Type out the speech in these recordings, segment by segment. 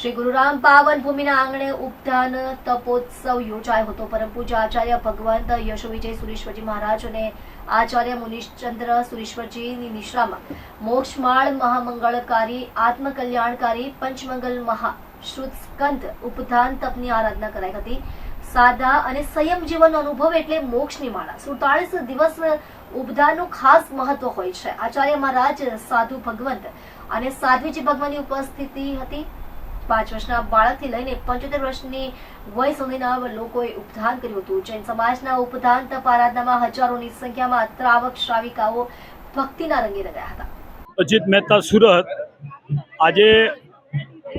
શ્રી ગુરુરામ પાવન ભૂમિના આંગણે ઉપધાન તપોત્સવ યોજાયો હતો. પરમ પૂજા આચાર્ય ભગવંત યશોવિજય સુરેશ્વરજી મહારાજ અને આચાર્ય મુનિશચંદ્ર સુરેશ્વરજીની નિશ્રામાં મોક્ષમાળ મહામંગળકારી, આત્મકલ્યાણકારી, પંચમંગલ મહા શ્રુત સ્કંદ ઉપધાન તપની આરાધના કરાઈ હતી. સાદા અને સંયમ જીવનનો અનુભવ એટલે મોક્ષની માળા. સુડતાળીસ દિવસ ઉપધાનનું ખાસ મહત્વ હોય છે. આચાર્ય મહારાજ સાધુ ભગવંત અને સાધ્વીજી ભગવાનની ઉપસ્થિતિ હતી. પાંચ વર્ષના બાળકથી લઈને પંચોતેર વર્ષની વય સુધીના લોકોએ ઉપધાન કર્યું હતું. જૈન સમાજના ઉપધાન તપારાધનામાં હજારોની સંખ્યામાં ત્રાવક શ્રાવિકાઓ ભક્તિના રંગે રંગાયા હતા. અજીત મહેતા સુરત, આજે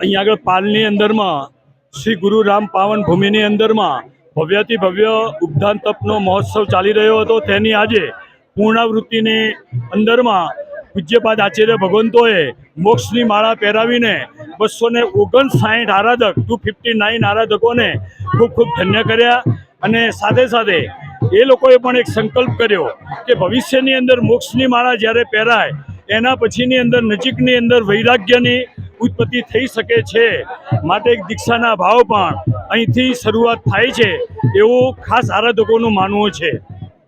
અહીંયા આગળ પાલની અંદરમાં, શ્રી ગુરુ રામ પાવન ભૂમિની અંદરમાં ભવ્યથી ભવ્ય ઉપધાન તપનો મહોત્સવ ચાલી રહ્યો હતો. તેની આજે પૂર્ણાવૃત્તિની અંદરમાં પૂજ્યપાદ આચાર્ય ભગવંતોએ મોક્ષની માળા પહેરાવીને બસો ને ઓગણસાઠ આરાધક ટુ ફિફ્ટી નાઇન આરાધકોને ખૂબ ખૂબ ધન્ય કર્યા અને સાથે સાથે એ લોકોએ પણ એક સંકલ્પ કર્યો કે ભવિષ્યની અંદર મોક્ષની માળા જ્યારે પહેરાય, એના પછીની અંદર નજીકની અંદર વૈરાગ્યની ઉત્પત્તિ થઈ શકે છે માટે એક દીક્ષાના ભાવ પણ અહીંથી શરૂઆત થાય છે એવું ખાસ આરાધકોનું માનવું છે.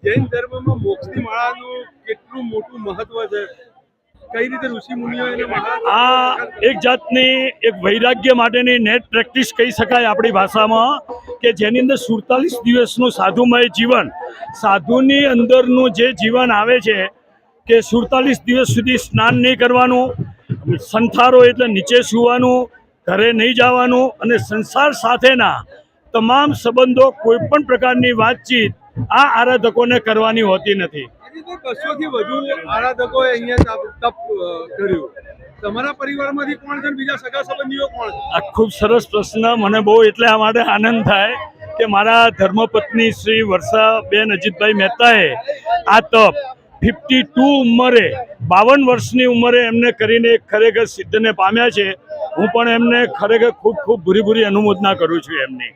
જૈન ધર્મમાં મોક્ષની માળાનું કેટલું મોટું મહત્વ છે? કઈ રીતે ઋષિ મુનિઓ આ એક જાતની એક વૈરાગ્ય માટેની નેટ પ્રેક્ટિસ કહી શકાય આપણી ભાષામાં કે જેની અંદર સુડતાલીસ દિવસનું સાધુમય જીવન, સાધુની અંદરનું જે જીવન આવે છે કે સુડતાલીસ દિવસ સુધી સ્નાન નહીં કરવાનું, સંથારો એટલે નીચે સૂવાનું, ઘરે નહીં જવાનું અને સંસાર સાથેના તમામ સંબંધો કોઈ પણ પ્રકારની વાતચીત આ આરાધકોને કરવાની હોતી નથી. બસો થી વધુ આરાધકોએ અહીંયા તપ કર્યું. તમારા પરિવારમાંથી કોણ છે? બીજા સગા સંબંધીઓ કોણ આ ખૂબ સરસ પ્રશ્ન મને બહુ એટલે આ માટે આનંદ થાય કે મારા ધર્મપત્ની શ્રી વર્ષાબેન અજીતભાઈ મહેતાએ આ તપ ફિફ્ટી ટુ ઉંમરે, બાવન વર્ષની ઉંમરે એમને કરીને ખરેખર સિદ્ધને પામ્યા છે. હું પણ એમને ખરેખર ખૂબ ખૂબ ભૂરી ભૂરી અનુમોદના કરું છું એમની.